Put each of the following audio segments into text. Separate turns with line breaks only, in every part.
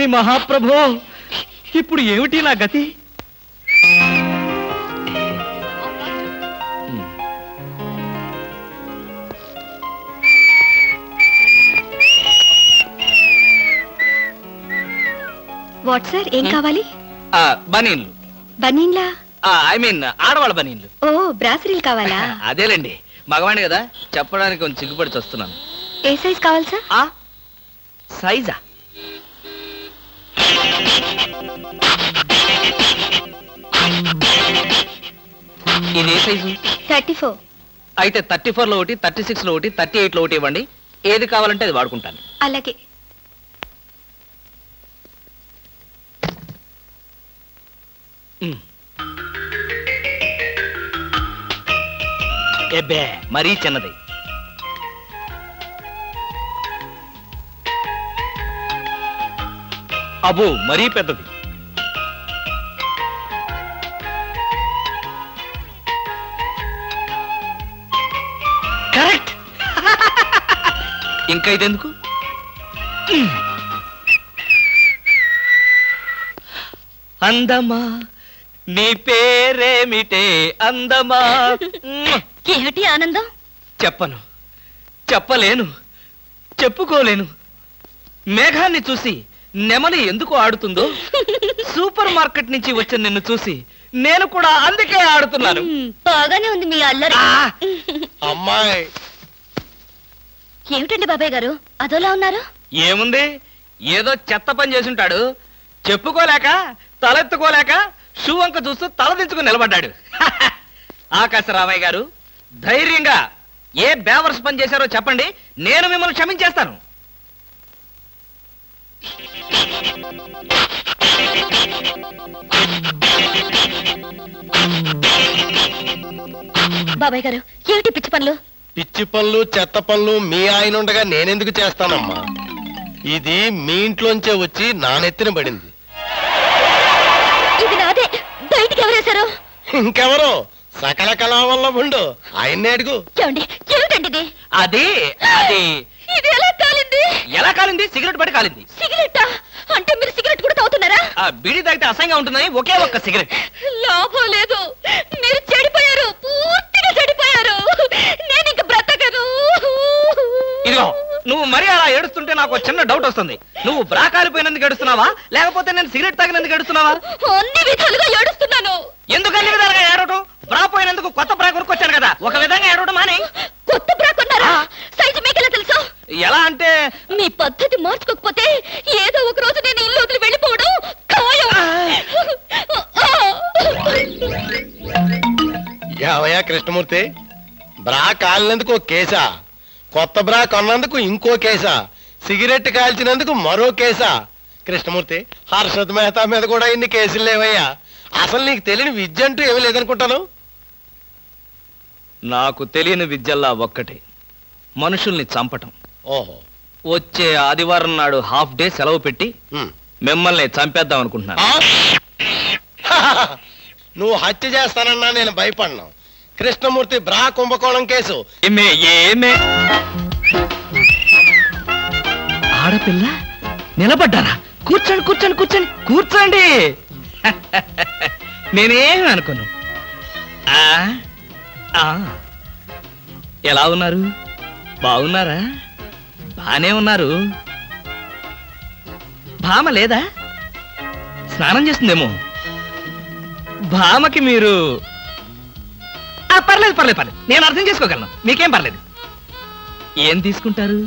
చస్తిని మహాప్రభు ఇప్పుడు ఏమిటి నా గతి.
వాట్ సార్ ఏం కావాలి?
ఆ, బనీన్లు.
బనీన్లా?
ఐ మీన్ ఆడవాళ్ళ బనీన్లు.
ఓ బ్రాసరీలు కావాలా?
అదేలేండి మగవాణి కదా చెప్పడానికి కొంచెం సిగ్గుపడి వస్తున్నాను
ఏ సైజ్ కావాలి సార్?
ఆ సైజా? ఇది ఏ సైజు
థర్టీ ఫోర్.
అయితే థర్టీ ఫోర్లో ఒకటి థర్టీ సిక్స్లో ఒకటి థర్టీ ఎయిట్లో ఒకటి ఇవ్వండి. ఏది కావాలంటే అది వాడుకుంటాను.
అలాగే.
ఎబ్బే. మరీ చిన్నది. అబో మరీ పెద్దది. కరెక్ట్. ఇంకా ఇదెందుకు. అందమా నీ పేరేమిటే అందమా.
ఏమిటి ఆనందం?
చెప్పను. చెప్పలేను. చెప్పుకోలేను. మేఘాన్ని చూసి నెమలి ఎందుకు ఆడుతుందో? సూపర్ మార్కెట్ నుంచి వచ్చిన నిన్ను చూసి నేను కూడా అందుకే ఆడుతున్నాను.
బాగానే ఉంది మీ అల్లరి!
అమ్మాయి.
ఏమిటండి బాబాయ్ గారు? అదోలా ఉన్నారు?
ఏముంది? ఏదో చెత్త పని చేసుంటాడు. చెప్పుకోలేక తలెత్తుకోలేక షూ వంక చూస్తూ తలదించుకుని నిలబడ్డాడు. ఆకాశరామయ్య గారు ధైర్యంగా ఏ బేవర్స్ పని చేశారో చెప్పండి. నేను మిమ్మల్ని క్షమించేస్తాను.
బాబాయ్ గారు ఏమిటి పిచ్చి పనులు?
పిచ్చి పనులు చెత్త పనులు మీ ఆయన ఉండగా నేనెందుకు చేస్తానమ్మా? ఇది మీ ఇంట్లోంచే వచ్చి నా నెత్తిన పడింది.
ఇది నాదే. బయటికి ఎవరేశారు
ఇంకెవరో? సకల కళావల్లభుండు ఆయన్నే అడుగు.
ఏమండి ఏమిటండి ఇది?
అది అది
ఇది ఎలా కాలింది?
ఎలా కాలింది? సిగరెట్ పడి కాలింది.
సిగరెట్టా అంటే మీరు సిగరెట్ కూడా తాగుతున్నారా?
ఆ బీడీ తాగితే అసహ్యంగా ఉంటుందని ఒకే ఒక్క సిగరెట్.
లాభం లేదు. మీరు చెడిపోయారు. పూర్తిగా చెడిపోయారు. నేను ఇంక బ్రతకను.
ఇదిగో నువ్వు మరీ అలా ఏడుస్తుంటే నాకు ఒక చిన్న డౌట్ వస్తుంది. నువ్వు బ్రా కాలిపోయినందుకు ఏడుస్తున్నావా? లేకపోతే నేను సిగరెట్ తాగినందుకు ఏడుస్తున్నావా?
అన్ని విధాలుగా ఏడుస్తున్నాను.
ఎందుకు అన్ని విధాలుగా ఏడవటం? బ్రా పోయినందుకు కొత్త బ్రా కొనుక్కొచ్చాను కదా. ఒక విధంగా ఏడవడం మాని.
కొత్త బ్రా కొన్నారా?
ఎలా అంటే?
మీ పద్ధతి మార్చుకోకపోతే ఏదో ఒక రోజు నేను ఇల్లు వదిలి వెళ్ళిపోవడం ఖాయం.
యావయ్యా కృష్ణమూర్తి? బ్రా కాలినందుకు ఒక కేసా. కొత్త బ్రా కొన్నందుకు ఇంకో కేసా. సిగరెట్ కాల్చినందుకు మరో కేసా. కృష్ణమూర్తి హర్షద్ మెహతా మీద కూడా ఇన్ని కేసులు లేవయ్యా. అసలు నీకు తెలియని విద్య అంటూ ఏమీ లేదనుకుంటాను?
నాకు తెలియని విద్యల్లా ఒక్కటే. మనుషుల్ని చంపటం.
ఓహో.
వచ్చే ఆదివారం నాడు హాఫ్ డే సెలవు పెట్టి
ఉమ్.
మిమ్మల్ని చంపేద్దాం అనుకుంటున్నాను.
ఆ? నువ్వు హత్య చేస్తానన్నా నేను భయపడను. కృష్ణమూర్తి బ్రా కుంభకోణం కేసు.
ఏమే ఏమే? ఆడపిల్ల నిలబడ్డారా? కూర్చోండి కూర్చోండి కూర్చోండి కూర్చోండి. నేనేం అనుకోను. ఆ, ఆ. ఎలా ఉన్నారు? బాగున్నారా? బానే ఉన్నారు. భామ లేదా? స్నానం చేస్తుందేమో. భామకి మీరు పర్లేదు పర్లేదు పర్లేదు. నేను అర్థం చేసుకోగలను. మీకేం పర్లేదు. ఏం తీసుకుంటారు?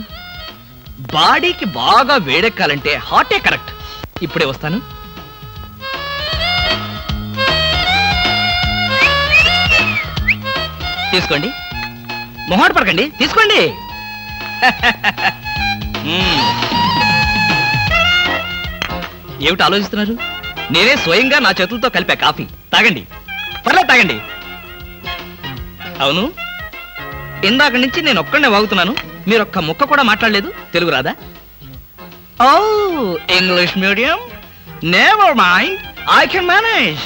బాడీకి బాగా వేడెక్కాలంటే హాటే కరెక్ట్. ఇప్పుడే వస్తాను. తీసుకోండి. మొహాట పడకండి. తీసుకోండి. ఏమిటి ఆలోచిస్తున్నారు? నేనే స్వయంగా నా చేతులతో కలిపా కాఫీ. తాగండి. పర్లేదు తాగండి. అవును? ఇందాక నుంచి నేను ఒక్కడనే వాగుతున్నాను. మీరు ఒక్క ముక్క కూడా మాట్లాడలేదు. తెలుగు రాదా? ఓ English medium. Never mind I can manage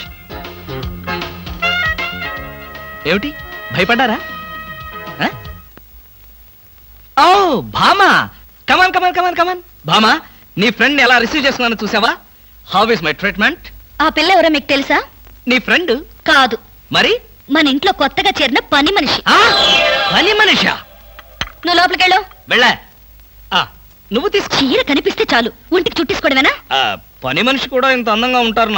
ఏమిటి? భయపడ్డారా? ఆ? ఓ భామా. కమాన్ కమాన్ కమాన్ కమాన్ భామా నీ ఫ్రెండ్ ఎలా రిసీవ్ చేస్తున్నానో చూసావా? హౌ ఇస్ మై ట్రీట్మెంట్
ఆ పిల్ల ఎవరో మీకు తెలుసా?
నీ ఫ్రెండ్
కాదు.
మరి?
మన ఇంట్లో కొత్తగా చేరిన పని మనిషి.
ఆ? పని మనిషా?
నువ్వు లోపలికెళ్ళు
వెళ్ళా. ఆ, నువ్వు తీసుకో
చీర కనిపిస్తే చాలు. ఒంటికి చుట్టేసుకోవడమేనా?
ఆ, పని మనిషి కూడా ఇంత అందంగా ఉంటారు